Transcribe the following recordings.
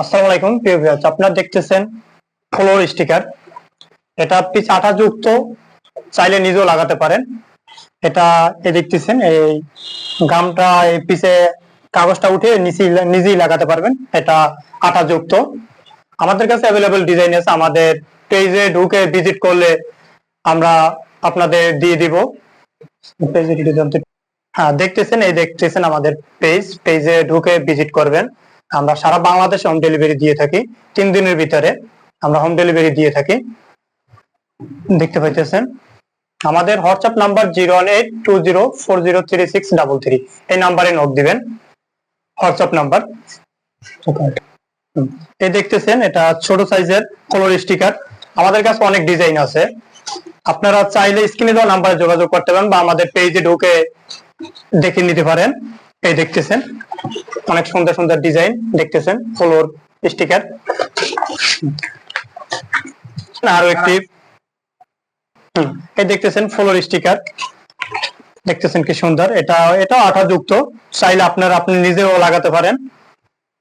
আসসালামু আলাইকুম, প্রিয় ভিউয়ার্স আপনারা দেখতেছেন ফ্লোর স্টিকার এটা পিচ আঠা যুক্ত চাইলে নিজেও লাগাতে পারেন। এটা এই দেখতেছেন, এই গামটা এই পিছে কাগজটা উঠে নিজেই লাগাতে পারবেন। এটা আঠা যুক্ত আমাদের কাছে অ্যাভেলেবল ডিজাইন আছে। আমাদের পেজে ঢুকে ভিজিট করলে আমরা আপনাদের দিয়ে দিব। পেজে হ্যাঁ দেখতেছেন, এই দেখতেছেন আমাদের পেজ পেজে ঢুকে ভিজিট করবেন। আমরা সারা বাংলাদেশে হোম ডেলিভারি দিয়ে থাকি। তিন দিনের ভিতরে আমরা হোম ডেলিভারি দিয়ে থাকি। দেখতে পাইতেছেন? আমাদের WhatsApp number zero one eight two zero four zero three six double three এই নাম্বারে নোট দিবেন। হোয়াটসঅ্যাপ নাম্বার এই দেখতেছেন, এটা ছোট সাইজের কলর স্টিকার আমাদের কাছে অনেক ডিজাইন আছে। আপনারা চাইলে স্ক্রিনে দেওয়া নাম্বারে যোগাযোগ করতে পারেন বা আমাদের পেজে ঢুকে দেখে নিতে পারেন। এই দেখতেছেন। অনেক সুন্দর সুন্দর ডিজাইন দেখতেছেন ফ্লোর স্টিকার আরও একটি। এই দেখতেছেন ফ্লোর স্টিকার দেখতেছেন কি সুন্দর, এটা এটা আঠা যুক্ত চাইলে আপনার, আপনি নিজেও লাগাতে পারেন।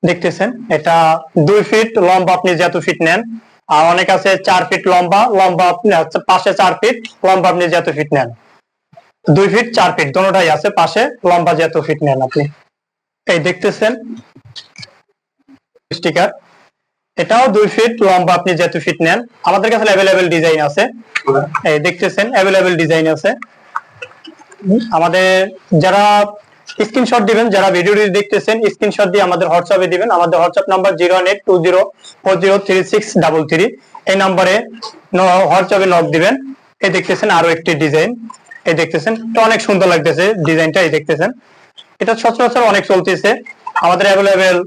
দেখতেছেন, এটা দুই ফিট লম্বা, আপনি যত ফিট নেন। আর অনেক আছে চার ফিট লম্বা লম্বা আপনি পাশে চার ফিট লম্বা আপনি যত ফিট নেন। দুই ফিট চার ফিট দোনোটাই আছে পাশে, লম্বা যত ফিট নেন আপনি। এই দেখতেছেন? স্টিকার এটাও দুই ফিট লম্বা, আপনি যত ফিট নেন। আমাদের কাছে অ্যাভেলেবেল ডিজাইন আছে। এই দেখতেছেন অ্যাভেলেবেল ডিজাইন আছে। আমাদের যারা স্ক্রিনশট দিবেন, যারা ভিডিওটি দেখতেছেন স্ক্রিনশট দিয়ে আমাদের হোয়াটসঅ্যাপে দিবেন। আমাদের WhatsApp number zero eight two zero four zero three six double three এই নাম্বারে হোয়াটসঅ্যাপে নক দিবেন। এই দেখতেছেন আরও একটি ডিজাইন এই দেখতেছেন এটা অনেক সুন্দর লাগতেছে ডিজাইনটা এই দেখতেছেন। এটা সচরাচর অনেক চলতেছে। আমাদের অ্যাভেলেবেল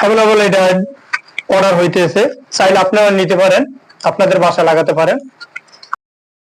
অ্যাভেলেবেল এটা অর্ডার হইতেছে। চাইলে আপনারা নিতে পারেন, আপনাদের বাসা লাগাতে পারেন।